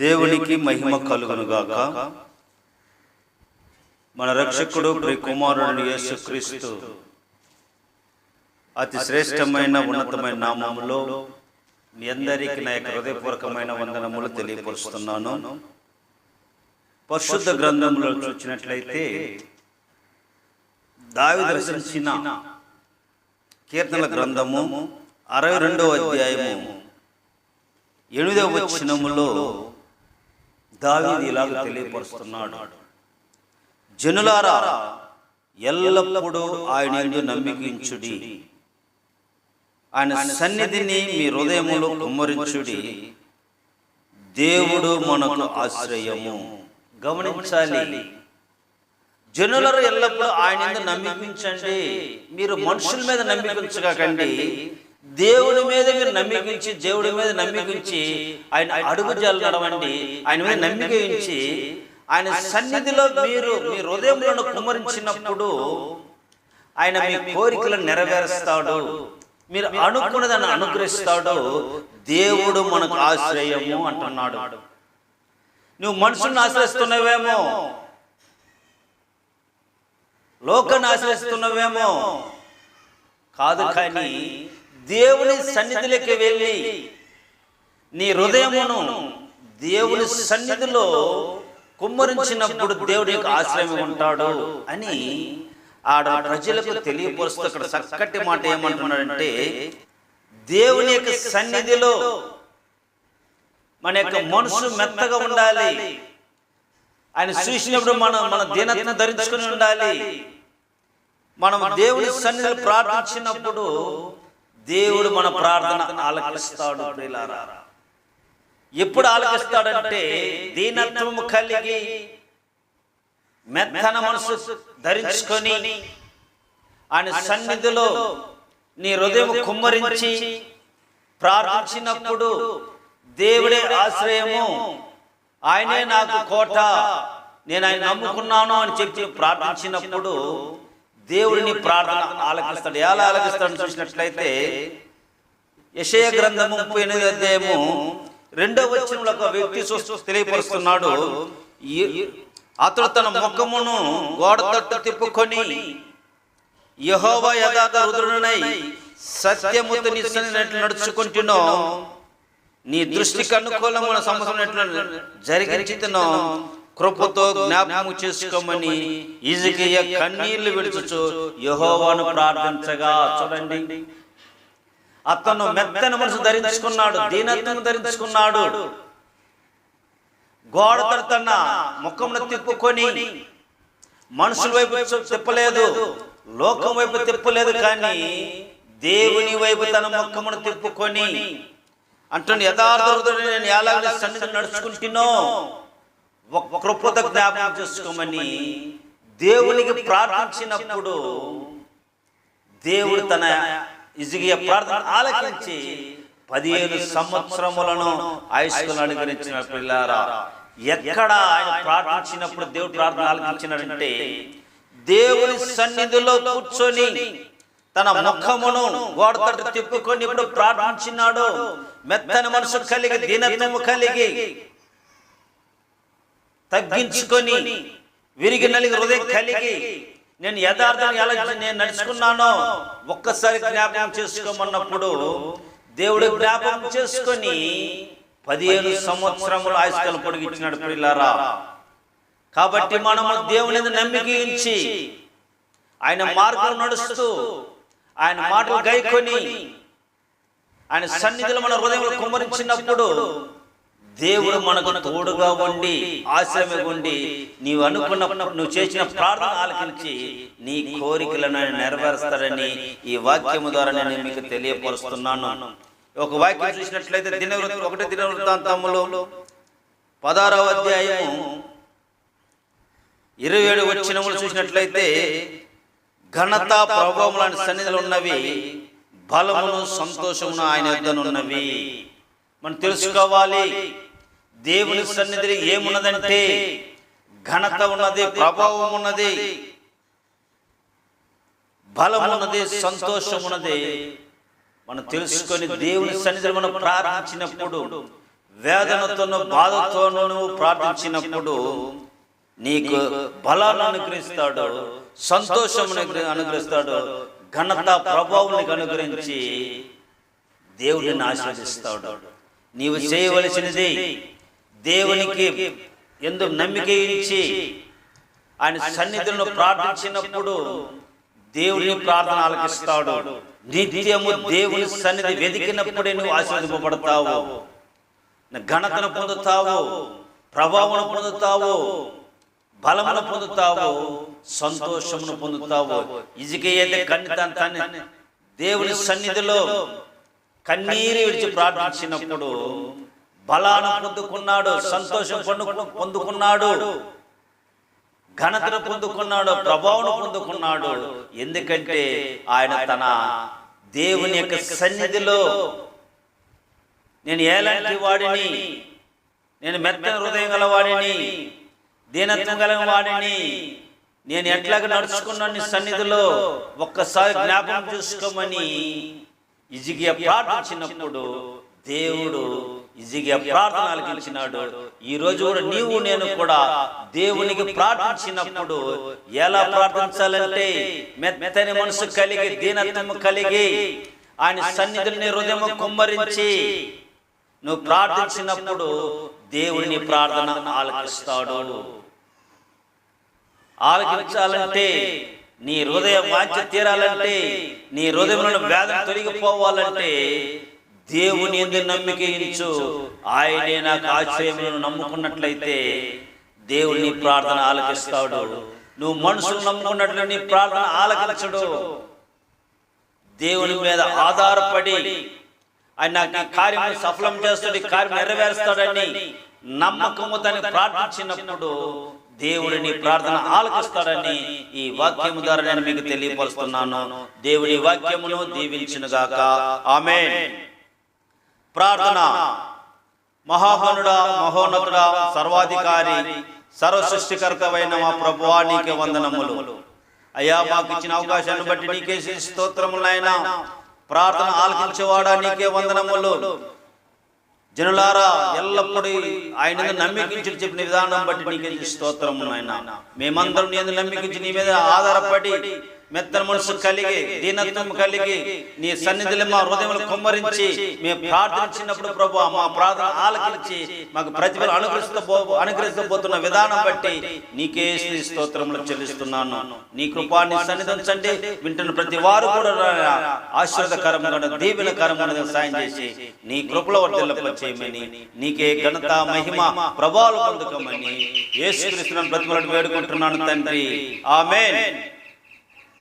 దేవునికి మహిమ కలుగునుగాక. మన రక్షకుడు ప్రి కుమారుడు యేసుక్రీస్తు. అతి శ్రేష్టమైన ఉన్నతమైన నామములో మీ అందరికీ నా యొక్క హృదయపూర్వకమైన వందనములు తెలియపరుస్తున్నాను. పరిశుద్ధ గ్రంథంలో చూసినట్లయితే దావి దర్శించిన కీర్తనల గ్రంథము అరవై రెండవ అధ్యాయము ఎనిమిదవ వచనములో దావీదు ఇలాగ తెలియపరుస్తున్నాడు. జనులారా ఎల్లప్పుడూ ఆయన నమ్మికించుడి. ఆయన సన్నిధిని మీ హృదయములో కుమ్మరించుడి. దేవుడు మనకు ఆశ్రయము. గమనించాలి. జనులను ఎల్లప్పుడూ ఆయన యందు నమ్మికించండి మీరు మనుషుల మీద నమ్మికించకండి దేవుడి మీద మీరు నమ్మికించి దేవుడి మీద నమ్మికించి ఆయన అడుగు నడవండి. ఆయన మీద నమ్మిక ఉంచి ఆయన సన్నిధిలో మీరు మీ హృదయంలో కుమ్మరించినప్పుడు ఆయన మీ కోరికలను నెరవేరుస్తాడు. మీరు అనుకున్నదాన్ని అనుగ్రహిస్తాడు. దేవుడు మనకు ఆశ్రయము అంటున్నాడు. నువ్వు మనుషుల్ని ఆశ్రయిస్తున్నావేమో? లోకాన్ని ఆశ్రయిస్తున్నావేమో? కాదు కానీ దేవుని సన్నిధిలోకి వెళ్ళి నీ హృదయమును దేవుని సన్నిధిలో కుమ్మరించినప్పుడు దేవుడి యొక్క ఆశ్రయం ఉంటాడు అని ఆడ ప్రజలకు తెలియపరుస్తూ అక్కడ చక్కటి మాట ఏమంటున్నాడంటే దేవుని యొక్క సన్నిధిలో మన యొక్క మనసు మెత్తగా ఉండాలి. ఆయన చూసినప్పుడు మనం మన దీనత్వం ధరించుకుని ఉండాలి. మనం దేవుని సన్నిధిలో ప్రార్థించినప్పుడు దేవుడు మన ప్రార్థన ఆలకిస్తాడు ప్రియులారా. ఎప్పుడు ఆలకిస్తాడంటే దీనత్వం కలిగి మెత్తన మనసు ధరించుకొని ఆయన సన్నిధిలో నీ హృదయం కుమ్మరించి ప్రార్థించినప్పుడు దేవుడే ఆశ్రయము. ఆయనే నాకు కోట. నేను ఆయన నమ్ముకున్నాను అని చెప్పి ప్రార్థించినప్పుడు దేవుడిని ప్రార్థన ఆలకిస్తాడు. ఎలా ఆలకిస్తాడు చూసినట్లయితే యశయ గ్రంథము ముప్పై ఎనిమిది అధ్యాయము రెండవ వచనంలో ఒక వ్యక్తి చూస్తూ తెలియపరుస్తున్నాడు. అతడు తన ముఖమును గోడ తట్టు తిప్పుకొని యహోవ యథార్థ రుద్రునై సత్యముతో నిశ్చనట్లు నడుచుకుంటున్నో నీ దృష్టికి అనుకూలమైన సంవత్సరం జరిగించుతున్నో కృపతో జ్ఞాపకము చేసుకోమని ఇజకియ కన్నీళ్ళు విడుచుచు యహోవాను ప్రార్థించగా చూడండి. అతను మెత్తని మనసు ధరించుకున్నాడు దీనత్వం ధరించుకున్నాడు. గోడ తన ముఖమును తిప్పుకొని మనుషుల వైపు తిప్పలేదు లోకం వైపు తిప్పలేదు కానీ దేవుని వైపు తన ముఖమును తిప్పుకొని అంటున్న యథార్థ నేను ఎలాగ సన్నిధి నడుచుకుంటున్నో? ఒక కృపత జ్ఞాపకం చేసుకోమని దేవునికి ప్రార్థించినప్పుడు దేవుడు తన ఇజిగియ ప్రార్థన ఆలకించి పదిహేను సంవత్సరములను ఆయుష్కులను అనుగ్రహించిన పిల్లారా ఎక్కడ ఆయన ప్రార్థించినప్పుడు దేవుడు ప్రార్థన ఆలకించినాడంటే దేవుని సన్నిధిలో కూర్చొని తన ముఖమును గోడ తిప్పుకొని ఇప్పుడు ప్రార్థించినాడు. మెత్తని మనసు కలిగి దీనత్వము కలిగి తగ్గించుకొని విరిగి నలిగి హృదయం కలిగి నేను యథార్థం ఎలా నేను నడుచుకున్నానో ఒక్కసారి జ్ఞాపకం చేసుకోమన్నప్పుడు దేవుడు జ్ఞాపకం చేసుకొని పదిహేను సంవత్సరములు ఆయుష్కాలం పొడిగించినాడు పిల్లారా కాబట్టి మనము దేవుని మీద నమ్మిక ఉంచి ఆయన మార్గం నడుస్తూ ఆయన మాటలు గైకొని ఆయన సన్నిధిలో మన హృదయంలో కుమ్మరించినప్పుడు దేవుడు మనకు తోడుగా ఉండి ఆశ్రమే ఉండి నీవు అనుకున్న నువ్వు చేసిన ప్రార్థన ఆలకించి నీ కోరికలను నెరవేరుస్తాడని ఈ వాక్యము ద్వారా నేను మీకు తెలియపరుస్తున్నాను. ఒక వాక్యం చూసినట్లయితే దినవృత్తి ఒకటి దినవృత్తాంతములో పదారవ అధ్యాయము ఇరవై ఏడు వచ్చినములు చూసినట్లయితే ఘనత ప్రభావములని సన్నిధిలో ఉన్నవి బలమును సంతోషమును ఆయన యొద్దనున్నవి. మనం తెలుసుకోవాలి. దేవుని సన్నిధి ఏమున్నదంటే ఘనత ఉన్నది ప్రభావం ఉన్నది బలం ఉన్నది సంతోషం ఉన్నది. మనం తెలుసుకొని దేవుని సన్నిధిలో మనం ప్రార్థించినప్పుడు వేదనతోనూ బాధతోనూ నువ్వు ప్రార్థించినప్పుడు నీకు బలాన్ని అనుగ్రహిస్తాడు సంతోషం అనుగ్రహిస్తాడు ఘనత ప్రభావం నీకు అనుగ్రహించి దేవుడిని ఆశీర్వదిస్తాడు. నీవు చేయవలసినది దేవునికి ఎందు నమ్మిక ఇచ్చి ఆయన సన్నిధులను ప్రార్థించినప్పుడు దేవుని ప్రార్థన ఆలకిస్తాడు నిత్యము దేవుని సన్నిధి వెతికినప్పుడే నువ్వు ఆశీర్వదింపబడతావు. ఘనతను పొందుతావు. ప్రభావం పొందుతావు. బలమును పొందుతావు. సంతోషమును పొందుతావు. ఇజికైతే కన్ని తన దేవుని సన్నిధిలో కన్నీరు విడిచి ప్రార్థించినప్పుడు బలాను పొందుకున్నాడు సంతోషం పొందు పొందుకున్నాడు ఘనతను పొందుకున్నాడు ప్రభావం పొందుకున్నాడు. ఎందుకంటే ఆయన తన దేవుని యొక్క సన్నిధిలో నేను ఏలాంటి వాడిని నేను మెత్తన హృదయం గల వాడిని దీనత్వం గల వాడిని నేను ఎట్లాగ నడుచుకున్నాను సన్నిధిలో ఒక్కసారి జ్ఞాపకం చూసుకోమని ఇజిగియ ప్రార్థించినప్పుడు దేవుడు ఇజిగియ ప్రార్థన ఆలకించినాడు ఈ రోజు కూడా నీవు నేను కూడా దేవునికి ప్రార్థించినప్పుడు ఎలా ప్రార్థించాలంటే మెత్తని మనసు కలిగి దీనత్వము కలిగి ఆయన సన్నిధిని హృదయము కుమ్మరించి నువ్వు ప్రార్థించినప్పుడు దేవుని ప్రార్థన ఆలకిస్తాడు. ఆలకించాలంటే నీ హృదయ వాంఛ తీరాలంటే నీ హృదయంలో వేదన తొలగిపోవాలంటే దేవుని ఎందు నమ్మిక ఇచ్చు ఆయనే నాకు ఆశ్రయములను నమ్ముకున్నట్లయితే దేవుని ప్రార్థన ఆలకిస్తాడు. నువ్వు మనుషులు నమ్ముకున్నట్లు నీ ప్రార్థన ఆలకించడు. దేవుని మీద ఆధారపడి ఆయన నాకు కార్యం సఫలం చేస్తాడు ఈ కార్యం నెరవేరుస్తాడని నమ్మకము తను ప్రార్థించినప్పుడు దేవుడిని ప్రార్థన ఆలకిస్తాడని ఈ వాక్యము ద్వారా నేను మీకు తెలియపరుస్తున్నాను. దేవుడి వాక్యమును దీవించినగాక. ఆమె ప్రార్థన. మహాగణుడా మహోన్నతుడా సర్వాధికారి సర్వసృష్టికర్తమైన మా ప్రభువా నీకే వందనములు. అయ్యా మాకు ఇచ్చిన అవకాశాన్ని బట్టి నీకే స్తోత్రములైనా ప్రార్థన ఆలకించేవాడా నీకే వందనములు. జనులారా ఎల్లప్పుడూ ఆయన నమ్మికించి చెప్పిన విధానం బట్టి నీకే స్తోత్రములైనా నాయన. మేమందరం నీ నమ్మికించి నీ మీద ఆధారపడి మెత్తన మనసు కలిగి దీనత్వం కలిగి నీ సన్నిధిలో మా హృదయములు కుమ్మరించి మేము ప్రార్థించినప్పుడు ప్రభు మా ప్రార్థన ఆలకించి మాకు ప్రతిఫలం అనుగ్రహిస్తూ అనుగ్రహిస్తబోతున్న విధానం బట్టి నీకే స్తుతి స్తోత్రములు చెల్లిస్తున్నాను. నీ కృపాన్ని సన్నిధించండి వింటున్న ప్రతి వారు కూడా ఆశీర్వదకరముగా దీవెనకరముగా సాయం చేసి నీ కృపలో వర్తిల్లప చేయమని నీకే ఘనత మహిమ ప్రభావాలు పొందుకోమని యేసుక్రీస్తులను ప్రతిఫలం వేడుకుంటున్నాను తండ్రి. ఆమేన్